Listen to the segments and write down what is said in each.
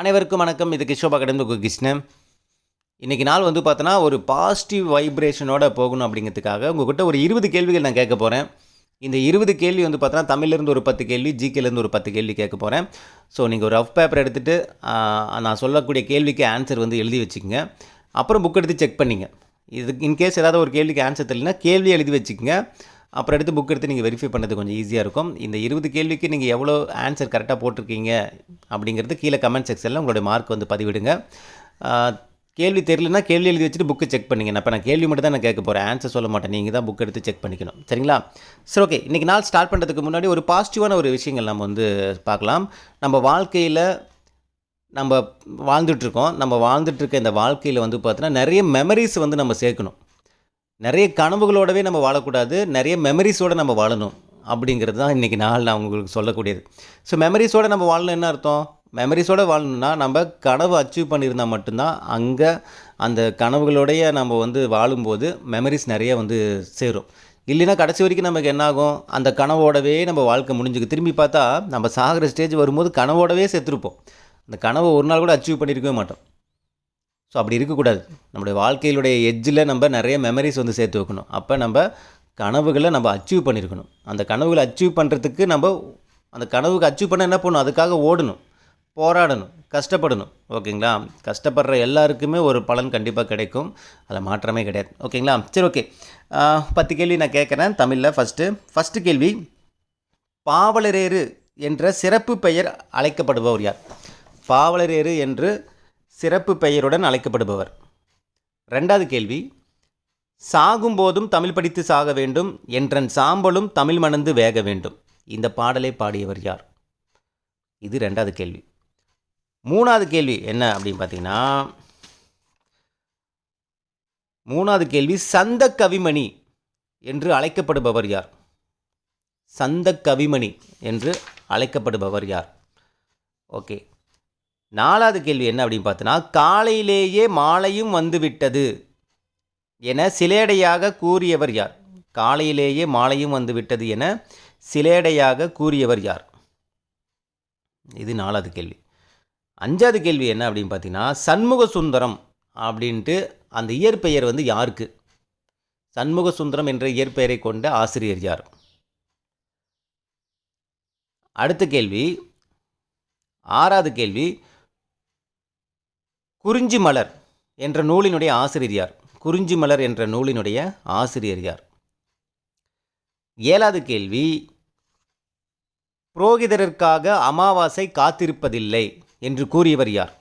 அனைவருக்கும் வணக்கம். இது கிஷோபா கடந்து கிருஷ்ணன். இன்றைக்கி நாள் வந்து பார்த்தோன்னா ஒரு பாசிட்டிவ் வைப்ரேஷனோட போகணும் அப்படிங்கிறதுக்காக உங்கள்கிட்ட ஒரு இருபது கேள்விகள் நான் கேட்க போகிறேன் இந்த இருபது கேள்வி வந்து பார்த்தோன்னா தமிழ்லேருந்து ஒரு பத்து கேள்வி ஜிகேலேருந்து ஒரு பத்து கேள்வி கேட்க போகிறேன் ஸோ நீங்கள் ஒரு ரஃப் பேப்பர் எடுத்துகிட்டு நான் சொல்லக்கூடிய கேள்விக்கு ஆன்சர் வந்து எழுதி வச்சுக்கோங்க. அப்புறம் புக் எடுத்து செக் பண்ணிங்க. இது இன்கேஸ் ஏதாவது ஒரு கேள்விக்கு ஆன்சர் தெரியலனா கேள்வி எழுதி வச்சுக்கோங்க. அப்புறம் எடுத்து புக் எடுத்து நீங்கள் வெரிஃபை பண்ணது கொஞ்சம் ஈஸியாக இருக்கும். இந்த இருபது கேள்விக்கு நீங்கள் எவ்வளோ ஆன்சர் கரெக்டாக போட்டிருக்கீங்க அப்படிங்கிறது கீழே கமெண்ட் செக்ஷனில் உங்களுடைய மார்க் வந்து பதிவிடுங்க. கேள்வி தெரியலனா கேள்வி எழுதி வச்சுட்டு புக்கு செக் பண்ணிங்க. நான் இப்போ நான் கேள்வி மட்டும் தான் நான் கேட்க போகிறேன் ஆன்சர் சொல்ல மாட்டேன். நீங்கள் தான் புக் எடுத்து செக் பண்ணிக்கணும். சரிங்களா? சரி ஓகே இன்றைக்கி நாள் ஸ்டார்ட் பண்ணுறதுக்கு முன்னாடி ஒரு பாசிட்டிவான ஒரு விஷயங்கள் நம்ம வந்து பார்க்கலாம். நம்ம வாழ்க்கையில் நம்ம வாழ்ந்துட்டுருக்கோம் நம்ம வாழ்ந்துட்டுருக்க இந்த வாழ்க்கையில் வந்து பார்த்தோன்னா நிறைய மெமரிஸ் வந்து நம்ம சேர்க்கணும். நிறைய கனவுகளோடவே நம்ம வாழக்கூடாது நிறைய மெமரிஸோடு நம்ம வாழணும் அப்படிங்கிறது தான் இன்றைக்கி நாள் நான் உங்களுக்கு சொல்லக்கூடியது. ஸோ மெமரிஸோடு நம்ம வாழணும் என்ன அர்த்தம்? மெமரிஸோடு வாழணும்னா நம்ம கனவு அச்சீவ் பண்ணியிருந்தால் மட்டும்தான் அங்கே அந்த கனவுகளோடைய நம்ம வந்து வாழும்போது மெமரிஸ் நிறைய வந்து சேரும். இல்லைன்னா கடைசி வரைக்கும் நமக்கு என்னாகும்? அந்த கனவோடவே நம்ம வாழ்க்கை முடிஞ்சுக்கு திரும்பி பார்த்தா நம்ம சாகிற ஸ்டேஜ் வரும்போது கனவோடவே செத்துருப்போம். அந்த கனவை ஒரு நாள் கூட அச்சீவ் பண்ணியிருக்கவே மாட்டோம். ஸோ அப்படி இருக்கக்கூடாது. நம்முடைய வாழ்க்கையிலுடைய எஜ்ஜில் நம்ம நிறைய மெமரிஸ் வந்து சேர்த்து வைக்கணும். அப்போ நம்ம கனவுகளை நம்ம அச்சீவ் பண்ணியிருக்கணும் அந்த கனவுகளை அச்சீவ் பண்ணுறதுக்கு நம்ம அந்த கனவுக்கு அச்சீவ் பண்ண என்ன பண்ணணும்? அதுக்காக ஓடணும். போராடணும். கஷ்டப்படணும். ஓகேங்களா? கஷ்டப்படுற எல்லாருக்குமே ஒரு பலன் கண்டிப்பாக கிடைக்கும். அதில் மாற்றமே கிடையாது. ஓகேங்களா? சரி ஓகே. பத்து கேள்வி நான் கேட்குறேன் தமிழில் ஃபஸ்ட்டு ஃபஸ்ட்டு கேள்வி பாவலரேறு என்ற சிறப்பு பெயர் அழைக்கப்படுபவர் யார்? பாவலரேறு என்று சிறப்பு பெயருடன் அழைக்கப்படுபவர். ரெண்டாவது கேள்வி சாகும்போதும் தமிழ் படித்து சாக வேண்டும் என்றன் சாம்பலும் தமிழ் மணந்து வேக வேண்டும். இந்த பாடலை பாடியவர் யார்? இது ரெண்டாவது கேள்வி. மூணாவது கேள்வி என்ன அப்படின்னு பார்த்தீங்கன்னா மூணாவது கேள்வி சந்த கவிமணி என்று அழைக்கப்படுபவர் யார்? சந்த கவிமணி என்று அழைக்கப்படுபவர் யார்? ஓகே. நாலாவது கேள்வி என்ன அப்படின்னு பார்த்தோன்னா காலையிலேயே மாலையும் வந்துவிட்டது என சிலேடையாக கூறியவர் யார்? காலையிலேயே மாலையும் வந்துவிட்டது என சிலேடையாக கூறியவர் யார்? இது நாலாவது கேள்வி. அஞ்சாவது கேள்வி என்ன அப்படின்னு பார்த்தீங்கன்னா சண்முக சுந்தரம் அப்படின்ட்டு அந்த இயற்பெயர் வந்து யாருக்கு? சண்முக சுந்தரம் என்ற இயற்பெயரை கொண்ட ஆசிரியர் யார்? அடுத்த கேள்வி ஆறாவது கேள்வி குறிஞ்சி மலர் என்ற நூலினுடைய ஆசிரியர் யார்? குறிஞ்சி மலர் என்ற நூலினுடைய ஆசிரியர் யார்? ஏழாவது கேள்வி புரோகிதருக்காக அமாவாசை காத்திருப்பதில்லை என்று கூறியவர் யார்?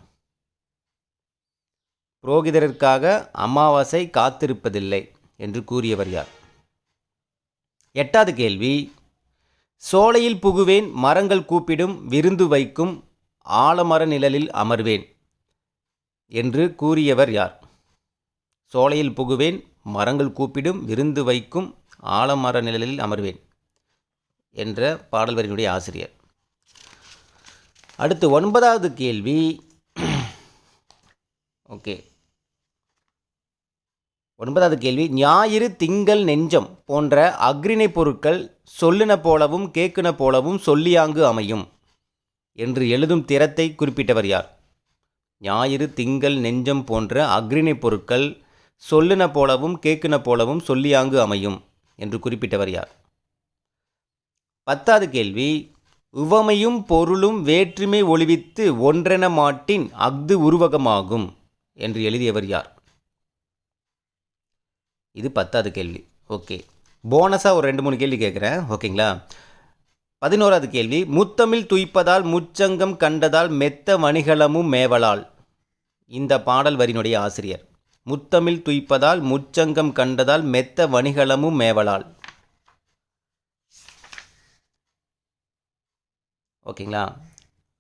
புரோகிதருக்காக அமாவாசை காத்திருப்பதில்லை என்று கூறியவர் யார்? எட்டாவது கேள்வி சோலையில் புகுவேன் மரங்கள் கூப்பிடும் விருந்து வைக்கும் ஆலமர நிழலில் அமர்வேன். என்று கூறியவர் யார்? சோலையில் புகுவேன் மரங்கள் கூப்பிடும் விருந்து வைக்கும் ஆலமர நிழலில் அமர்வேன் என்ற பாடல் வரியினுடைய ஆசிரியர். அடுத்து ஒன்பதாவது கேள்வி. ஓகே. ஒன்பதாவது கேள்வி. ஞாயிறு திங்கள் நெஞ்சம் போன்ற அக்ரிணை பொருட்கள் சொல்லுன போலவும் கேட்கின போலவும் சொல்லியாங்கு அமையும் என்று எழுதும் திறத்தை குறிப்பிட்டவர் யார்? ஞாயிறு திங்கள் நெஞ்சம் போன்ற அக்ரிணை பொருட்கள் சொல்லுன போலவும் கேட்கின போலவும் சொல்லியாங்கு அமையும் என்று குறிப்பிட்டவர் யார்? பத்தாவது கேள்வி உவமையும் பொருளும் வேற்றுமை ஒளிவித்து ஒன்றென மாட்டின் அஃது உருவகமாகும் என்று எழுதியவர் யார்? இது பத்தாவது கேள்வி. ஓகே. போனஸாக ஒரு ரெண்டு மூணு கேள்வி கேட்குறேன். ஓகேங்களா? பதினோராவது கேள்வி. முத்தமிழ் துய்ப்பதால் முச்சங்கம் கண்டதால் மெத்த வணிகளமும் மேவலால். இந்த பாடல் வரினுடைய ஆசிரியர். முத்தமிழ் துய்ப்பதால் முச்சங்கம் கண்டதால் மெத்த வணிகளமும் மேவலால். ஓகேங்களா?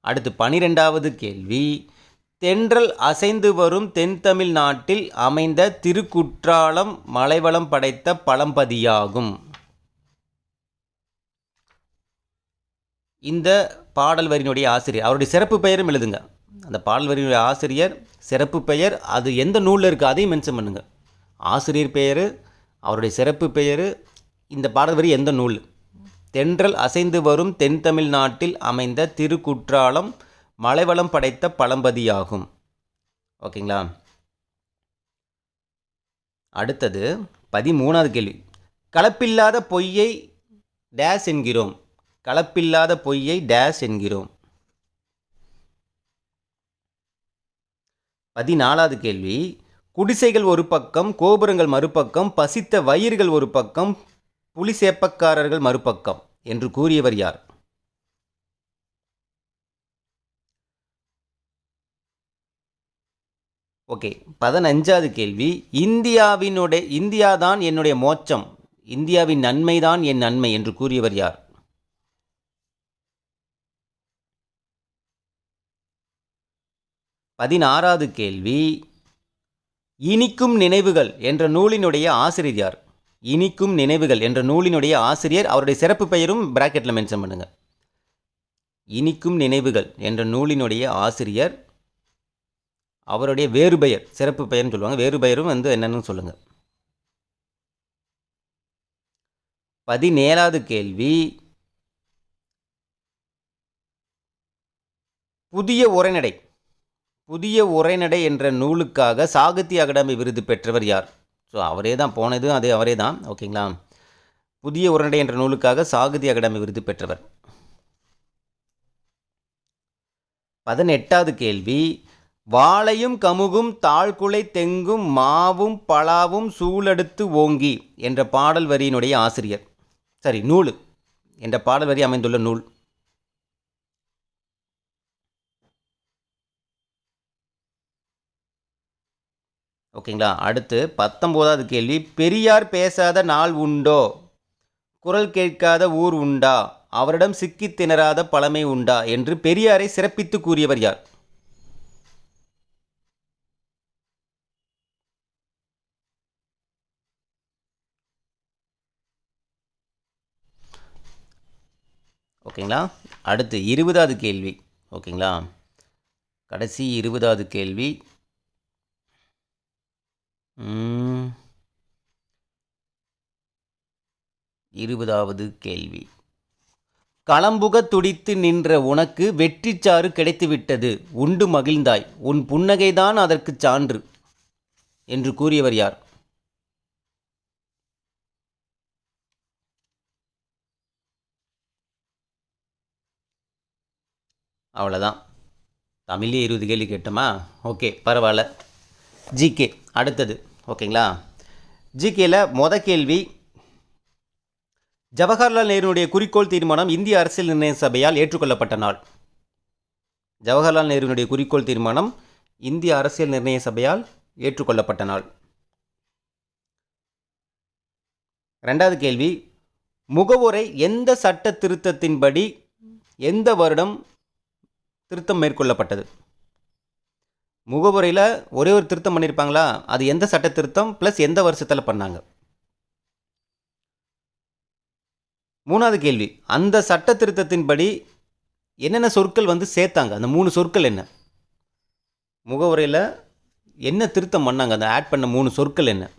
அடுத்து பனிரெண்டாவது கேள்வி. தென்றல் அசைந்து வரும் தென்தமிழ் நாட்டில் அமைந்த திருக்குற்றாலம் மலைவளம் படைத்த பழம்பதியாகும். இந்த பாடல் வரியினுடைய ஆசிரியர் அவருடைய சிறப்பு பெயரும் எழுதுங்க. அந்த பாடல் வரியினுடைய ஆசிரியர் சிறப்பு பெயர் அது எந்த நூலில் இருக்குது அதையும் மென்ஷன் பண்ணுங்கள் ஆசிரியர் பெயர் அவருடைய சிறப்பு பெயர் இந்த பாடல் வரி எந்த நூல்? தென்றல் அசைந்து வரும் தென்தமிழ் நாட்டில் அமைந்த திருக்குற்றாலம் மலைவளம் படைத்த பழம்பதியாகும். ஓகேங்களா? அடுத்தது பதிமூணாவது கேள்வி. கலப்பில்லாத பொய்யை டேஸ் என்கிறோம். கலப்பில்லாத பொய்யை டேஸ் என்கிறோம். பதினாலாவது கேள்வி. குடிசைகள் ஒரு பக்கம் கோபுரங்கள் மறுபக்கம் பசித்த வயிறுகள் ஒரு பக்கம் புலி சேப்பக்காரர்கள் மறுபக்கம் என்று கூறியவர் யார்? ஓகே பதினஞ்சாவது கேள்வி. இந்தியாவினுடைய இந்தியா தான் என்னுடைய மோச்சம் இந்தியாவின் நன்மைதான் என் நன்மை என்று கூறியவர் யார்? பதினாறாவது கேள்வி இனிக்கும் நினைவுகள் என்ற நூலினுடைய ஆசிரியர் யார்? இனிக்கும் நினைவுகள் என்ற நூலினுடைய ஆசிரியர் அவருடைய சிறப்பு பெயரும் பிராக்கெட்டில் மென்ஷன் பண்ணுங்கள் இனிக்கும் நினைவுகள் என்ற நூலினுடைய ஆசிரியர் அவருடைய வேறு பெயர் சிறப்பு பெயர்னு சொல்லுவாங்க. வேறு பெயரும் வந்து என்னென்னு சொல்லுங்கள் பதினேழாவது கேள்வி புதிய உரைநடை. புதிய உரைநடை என்ற நூலுக்காக சாகித்ய அகாடமி விருது பெற்றவர் யார்? ஸோ அவரே தான் போனதும் அதே அவரே தான். ஓகேங்களா? புதிய உரைநடை என்ற நூலுக்காக சாகித்ய அகாடமி விருது பெற்றவர். பதினெட்டாவது கேள்வி. வாழையும் கமுகும் தாழ்குலை தெங்கும் மாவும் பலாவும் சூழடுத்து ஓங்கி என்ற பாடல் வரியினுடைய ஆசிரியர். சரி நூல் என்ற பாடல் வரி அமைந்துள்ள நூல். ஓகேங்களா? அடுத்து பத்தொம்போதாவது கேள்வி. பெரியார் பேசாத நாள் உண்டோ? குரல் கேட்காத ஊர் உண்டா? அவரிடம் சிக்கி திணறாத பழமை உண்டா? என்று பெரியாரை சிறப்பித்து கூறியவர் யார்? ஓகேங்களா? அடுத்து இருபதாவது கேள்வி. ஓகேங்களா? கடைசி இருபதாவது கேள்வி. இருபதாவது கேள்வி. களம்புக துடித்து நின்ற உனக்கு வெற்றிச்சாறு கிடைத்துவிட்டது. உண்டு மகிழ்ந்தாய். உன் புன்னகைதான் அதற்கு சான்று. என்று கூறியவர் யார்? அவ்வளோதான் தமிழ்லேயே இருபது கேள்வி கேட்டோமா? ஓகே பரவாயில்ல. ஜிகே அடுத்தது. ஓகேங்களா? ஜிகேல மொத கேள்வி ஜவஹர்லால் நேருடைய குறிக்கோள் தீர்மானம் இந்திய அரசியல் நிர்ணய சபையால் ஏற்றுக்கொள்ளப்பட்ட நாள். ஜவஹர்லால் நேருனுடைய குறிக்கோள் தீர்மானம் இந்திய அரசியல் நிர்ணய சபையால் ஏற்றுக்கொள்ளப்பட்ட நாள். ரெண்டாவது கேள்வி முகவுரை எந்த சட்ட திருத்தத்தின்படி எந்த வருடம் திருத்தம் மேற்கொள்ளப்பட்டது? முகவரியில் ஒரே ஒரு திருத்தம் பண்ணியிருப்பாங்களா அது எந்த சட்ட திருத்தம்? ப்ளஸ் எந்த வருஷத்தில் பண்ணாங்க? மூணாவது கேள்வி. அந்த சட்ட திருத்தத்தின்படி என்னென்ன சொற்கள் வந்து சேர்த்தாங்க? அந்த மூணு சொற்கள் என்ன? முகவரியில் என்ன திருத்தம் பண்ணாங்க? அந்த ஆட் பண்ண மூணு சொற்கள் என்ன?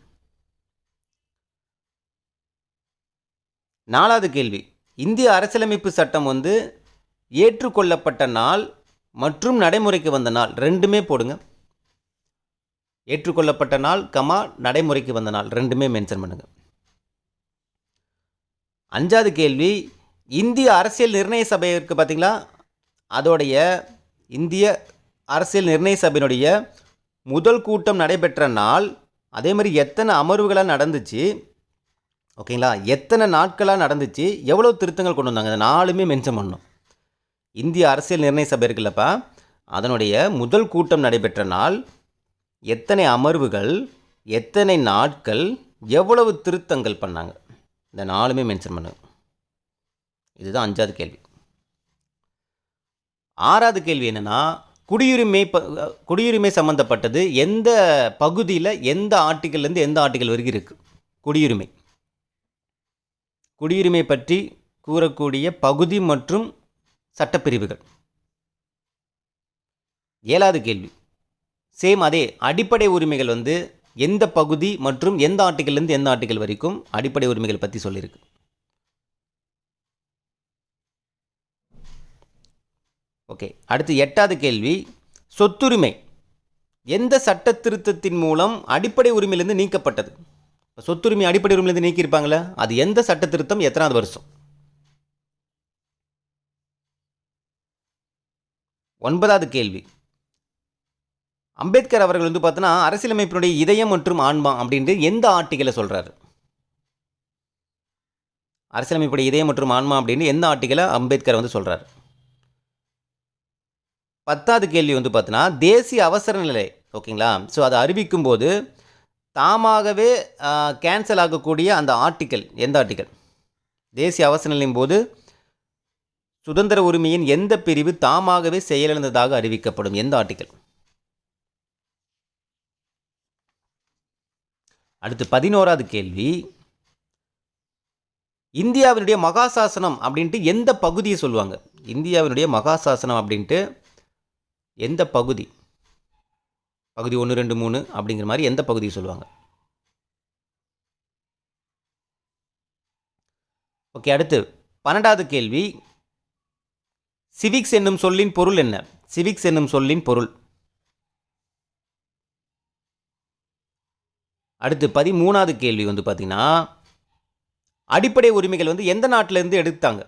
நாலாவது கேள்வி. இந்திய அரசியலமைப்பு சட்டம் வந்து ஏற்றுக்கொள்ளப்பட்ட நாள் மற்றும் நடைமுறைக்கு வந்த நாள் ரெண்டுமே போடுங்க. ஏற்றுக்கொள்ளப்பட்ட நாள் கமா நடைமுறைக்கு வந்த நாள் ரெண்டுமே மென்ஷன் பண்ணுங்க. அஞ்சாவது கேள்வி இந்திய அரசியல் நிர்ணய சபை இருக்குது பார்த்தீங்களா? அதோடைய இந்திய அரசியல் நிர்ணய சபையினுடைய முதல் கூட்டம் நடைபெற்ற நாள் அதே மாதிரி எத்தனை அமர்வுகளாக நடந்துச்சு? ஓகேங்களா? எத்தனை நாட்களாக நடந்துச்சு? எவ்வளோ திருத்தங்கள் கொண்டு வந்தாங்க? நாலுமே மென்ஷன் பண்ணணும். இந்திய அரசியல் நிர்ணய சபை இருக்குல்லப்பா. அதனுடைய முதல் கூட்டம் நடைபெற்ற நாள் எத்தனை அமர்வுகள் எத்தனை நாட்கள் எவ்வளவு திருத்தங்கள் பண்ணாங்க. இந்த நாலுமே மென்ஷன் பண்ணுங்க. இதுதான் அஞ்சாவது கேள்வி. ஆறாவது கேள்வி என்னென்னா குடியுரிமை ப குடியுரிமை சம்மந்தப்பட்டது எந்த பகுதியில் எந்த ஆர்டிக்கல்லேருந்து எந்த ஆர்டிக்கல் வரைக்கும் இருக்குது குடியுரிமை. குடியுரிமை பற்றி கூறக்கூடிய பகுதி மற்றும் சட்டப்பிரிவுகள். ஏழாவது கேள்வி. சேம் அதே அடிப்படை உரிமைகள் வந்து எந்த பகுதி மற்றும் எந்த ஆர்டிக்கல்லேருந்து எந்த ஆர்டிக்கல் வரைக்கும் அடிப்படை உரிமைகள் பற்றி சொல்லியிருக்கு ஓகே அடுத்து எட்டாவது கேள்வி. சொத்துரிமை. எந்த சட்ட திருத்தத்தின் மூலம் அடிப்படை உரிமையிலேருந்து நீக்கப்பட்டது? சொத்துரிமை அடிப்படை உரிமையிலேருந்து நீக்கியிருப்பாங்களே? அது எந்த சட்ட திருத்தம்? எத்தனாவது வருஷம்? ஒன்பதாவது கேள்வி. அம்பேத்கர் அவர்கள் வந்து பார்த்தோன்னா அரசியலமைப்பினுடைய இதயம் மற்றும் ஆன்மா அப்படின்ட்டு எந்த ஆர்டிக்கலை சொல்கிறாரு அரசியலமைப்புடைய இதயம் மற்றும் ஆன்மா அப்படின்னு எந்த ஆர்டிக்கலை அம்பேத்கர் வந்து சொல்கிறார் பத்தாவது கேள்வி வந்து பார்த்தோன்னா தேசிய அவசர நிலை ஓகேங்களா? ஸோ அதை அறிவிக்கும் போது தாமாகவே கேன்சல் ஆகக்கூடிய அந்த ஆர்டிக்கல் எந்த ஆர்டிக்கல் தேசிய அவசர நிலையின் போது சுதந்திர உரிமையின் எந்த பிரிவு தாமாகவே செயலிழந்ததாக அறிவிக்கப்படும்? எந்த ஆர்டிக்கல் அடுத்து பதினோராவது கேள்வி. இந்தியாவினுடைய மகாசாசனம் அப்படின்ட்டு எந்த பகுதியை சொல்லுவாங்க? இந்தியாவினுடைய மகாசாசனம் அப்படின்ட்டு எந்த பகுதி? பகுதி ஒன்று ரெண்டு மூணு அப்படிங்கிற மாதிரி எந்த பகுதியை சொல்லுவாங்க? ஓகே அடுத்து பன்னெண்டாவது கேள்வி. சிவிக்ஸ் என்னும் சொல்லின் பொருள் என்ன? சிவிக்ஸ் என்னும் சொல்லின் பொருள். அடுத்து பதிமூணாவது கேள்வி வந்து பார்த்தீங்கன்னா அடிப்படை உரிமைகள் வந்து எந்த நாட்டிலிருந்து எடுத்தாங்க?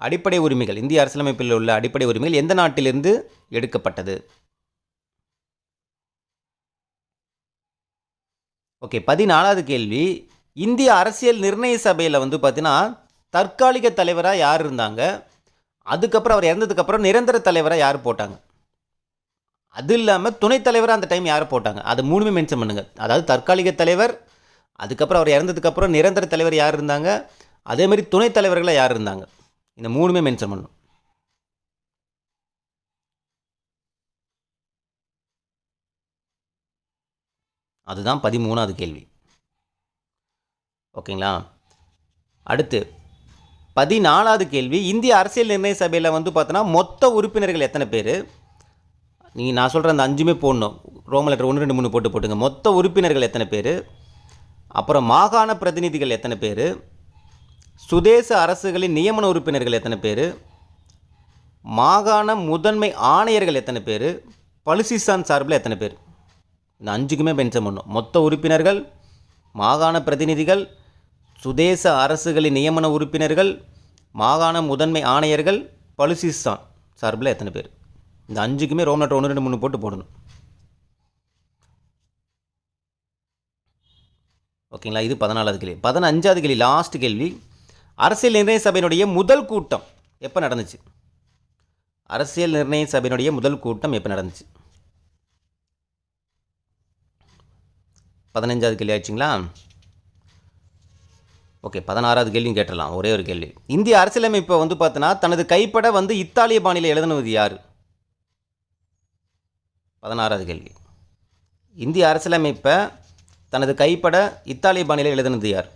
அடிப்படை உரிமைகள் இந்திய அரசியலமைப்பில் உள்ள அடிப்படை உரிமைகள் எந்த நாட்டிலிருந்து எடுக்கப்பட்டது? ஓகே பதினாலாவது கேள்வி. இந்திய அரசியல் நிர்ணய சபையில் வந்து பார்த்தீங்கன்னா தற்காலிக தலைவராக யார் இருந்தாங்க? அதுக்கப்புறம் அவர் இறந்ததுக்கப்புறம் நிரந்தர தலைவராக யார் போட்டாங்க? அது இல்லாமல் துணைத் தலைவராக அந்த டைம் யார் போட்டாங்க? அது மூணுமே மென்ஷன் பண்ணுங்கள் அதாவது தற்காலிக தலைவர் அதுக்கப்புறம் அவர் இறந்ததுக்கப்புறம் நிரந்தர தலைவர் யார் இருந்தாங்க? அதேமாதிரி துணைத் தலைவர்களாக யார் இருந்தாங்க? இந்த மூணுமே மென்ஷன் பண்ணணும் அதுதான் பதிமூணாவது கேள்வி. ஓகேங்களா? அடுத்து பதினாலாவது கேள்வி. இந்திய அரசியல் நிர்ணய சபையில் வந்து பார்த்தோன்னா மொத்த உறுப்பினர்கள் எத்தனை பேர்? நீங்கள் நான் சொல்கிற அந்த அஞ்சுமே போடணும். ரோம லெட்டர் ஒன்று ரெண்டு மூணு போட்டு போட்டுங்க. மொத்த உறுப்பினர்கள் எத்தனை பேர்? அப்புறம் மாகாண பிரதிநிதிகள் எத்தனை பேர்? சுதேச அரசுகளின் நியமன உறுப்பினர்கள் எத்தனை பேர்? மாகாண முதன்மை ஆணையர்கள் எத்தனை பேர்? பலுசிஸ்தான் சார்பில் எத்தனை பேர்? இந்த அஞ்சுக்குமே பென்ஷன் பண்ணும் மொத்த உறுப்பினர்கள் மாகாண பிரதிநிதிகள் சுதேச அரசுகளின் நியமன உறுப்பினர்கள் மாகாண முதன்மை ஆணையர்கள் பலுசிஸ்தான் சார்பில் எத்தனை பேர்? இந்த அஞ்சுக்குமே ரோம் லெட்டர் ஒன்று ரெண்டு மூணு போட்டு போடணும். ஓகேங்களா? இது பதினாலாவது கேள்வி. பதினஞ்சாவது கேள்வி லாஸ்ட் கேள்வி. அரசியல் நிர்ணய சபையினுடைய முதல் கூட்டம் எப்போ நடந்துச்சு? அரசியல் நிர்ணய சபையினுடைய முதல் கூட்டம் எப்போ நடந்துச்சு? பதினஞ்சாவது கேள்வி ஆச்சுங்களா ஓகே பதினாறாவது கேள்வியும் கேட்டலாம் ஒரே ஒரு கேள்வி. இந்திய அரசியலமைப்பை வந்து பார்த்தோன்னா தனது கைப்பட வந்து இத்தாலிய பாணியில் எழுதுனது யார்? பதினாறாவது கேள்வி. இந்திய அரசியலமைப்பை தனது கைப்பட இத்தாலிய பாணியில் எழுதுனது யார்?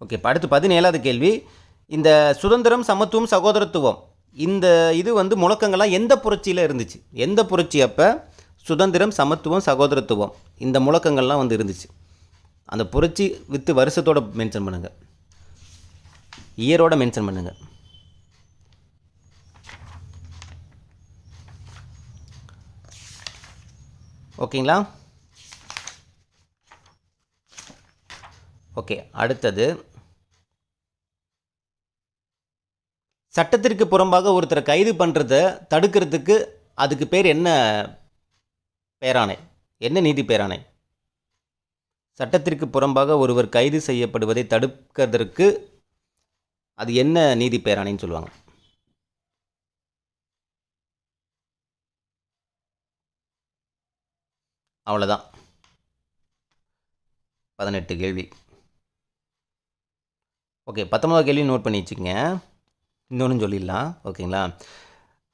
ஓகே இப்போ அடுத்து பதினேழாவது கேள்வி. இந்த சுதந்திரம் சமத்துவம் சகோதரத்துவம் இந்த இது வந்து முழக்கங்கள்லாம் எந்த புரட்சியில் இருந்துச்சு? எந்த புரட்சி அப்போ? சுதந்திரம் சமத்துவம் சகோதரத்துவம். இந்த முழக்கங்கள்லாம் வந்து இருந்துச்சு. அந்த புரட்சி வித்து வருஷத்தோட மென்ஷன் பண்ணுங்கள் இயரோட மென்ஷன் பண்ணுங்கள் ஓகேங்களா? ஓகே அடுத்தது சட்டத்திற்கு புறம்பாக ஒருத்தரை கைது பண்ணுறத தடுக்கிறதுக்கு அதுக்கு பேர் என்ன பேராணை? என்ன நீதி பேராணை? சட்டத்திற்கு புறம்பாக ஒருவர் கைது செய்யப்படுவதை தடுக்கிறதற்கு அது என்ன நீதி பேராணைன்னு சொல்லுவாங்க. அவ்வளோதான் பதினெட்டு கேள்வி. ஓகே பத்தொன்பதாவது கேள்வி நோட் பண்ணி வச்சுக்கோங்க. இன்னொன்று சொல்லிடலாம். ஓகேங்களா?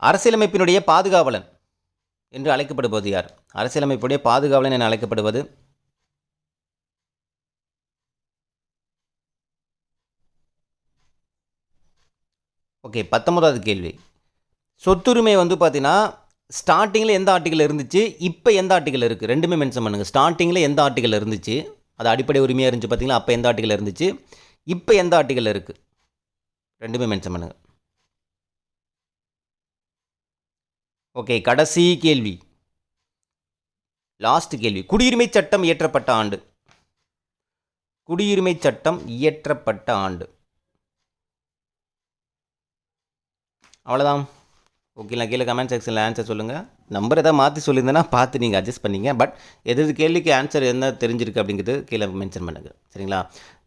அரசியலமைப்பினுடைய பாதுகாவலன் என்று அழைக்கப்படுவது யார்? அரசியலமைப்புடைய பாதுகாவலன் என அழைக்கப்படுவது? ஓகே பத்தொன்பதாவது கேள்வி. சொத்துரிமை வந்து பார்த்தீங்கன்னா ஸ்டார்டிங்கில் எந்த ஆர்டிக்கல் இருந்துச்சு? இப்போ எந்த ஆர்டிக்கல் இருக்குது ரெண்டுமே மென்ஷன் பண்ணுங்கள் ஸ்டார்டிங்கில் எந்த ஆர்டிக்கல் இருந்துச்சு? அது அடிப்படை உரிமையாக இருந்துச்சு பார்த்தீங்களா? அப்போ எந்த ஆர்டிக்கல் இருந்துச்சு? இப்போ எந்த ஆர்டிக்கல் இருக்குது ரெண்டுமே மென்ஷன் பண்ணுங்கள் ஓகே கடைசி கேள்வி. லாஸ்ட் கேள்வி. குடியுரிமை சட்டம் இயற்றப்பட்ட ஆண்டு. குடியுரிமை சட்டம் இயற்றப்பட்ட ஆண்டு. அவ்வளோதான் ஓகேங்களா கீழே கமெண்ட் செக்ஷனில் ஆன்சர் சொல்லுங்கள் நம்பர் எதாவது மாற்றி சொல்லியிருந்தேன்னா பார்த்து நீங்கள் அட்ஜஸ்ட் பண்ணிங்க. பட் எது எது கேள்விக்கு ஆன்சர் என்ன தெரிஞ்சிருக்கு அப்படிங்கிறது கீழே மென்ஷன் பண்ணுங்கள் சரிங்களா?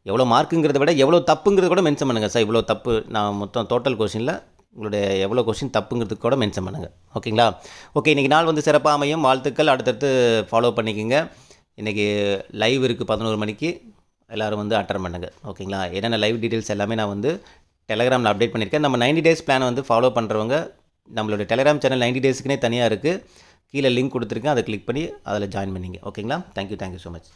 எவ்வளோ மார்க்குங்கிறத விட எவ்வளோ தப்புங்கிறத கூட மென்ஷன் பண்ணுங்கள் சார் இவ்வளோ தப்பு. நான் மொத்தம் டோட்டல் கொஷினில் உங்களுடைய எவ்வளோ கொஷின் தப்புங்கிறதுக்கு கூட மென்ஷன் பண்ணுங்கள் ஓகேங்களா ஓகே இன்றைக்கி நாள் வந்து சிறப்பாக அமையும். வாழ்த்துக்கள். அடுத்தடுத்து ஃபாலோ பண்ணிக்கோங்க. இன்றைக்கி லைவ் இருக்குது பதினோரு மணிக்கு. எல்லோரும் வந்து அட்டன் பண்ணுங்கள் ஓகேங்களா என்னென்ன லைவ் டீட்டெயில்ஸ் எல்லாமே நான் வந்து டெலகிராமில் அப்டேட் பண்ணியிருக்கேன் நம்ம 90 டேஸ் பிளானை வந்து ஃபாலோ பண்ணுறவங்க நம்மளோட டெலகிராம் சேனல் 90 டேஸ்க்குனே தனியாக இருக்குது கீழே லிங்க் கொடுத்துருக்கேன். அதை கிளிக் பண்ணி அதில் ஜாயின் பண்ணிங்க. ஓகேங்களா தேங்க்யூ தேங்க்யூ ஸோ மச்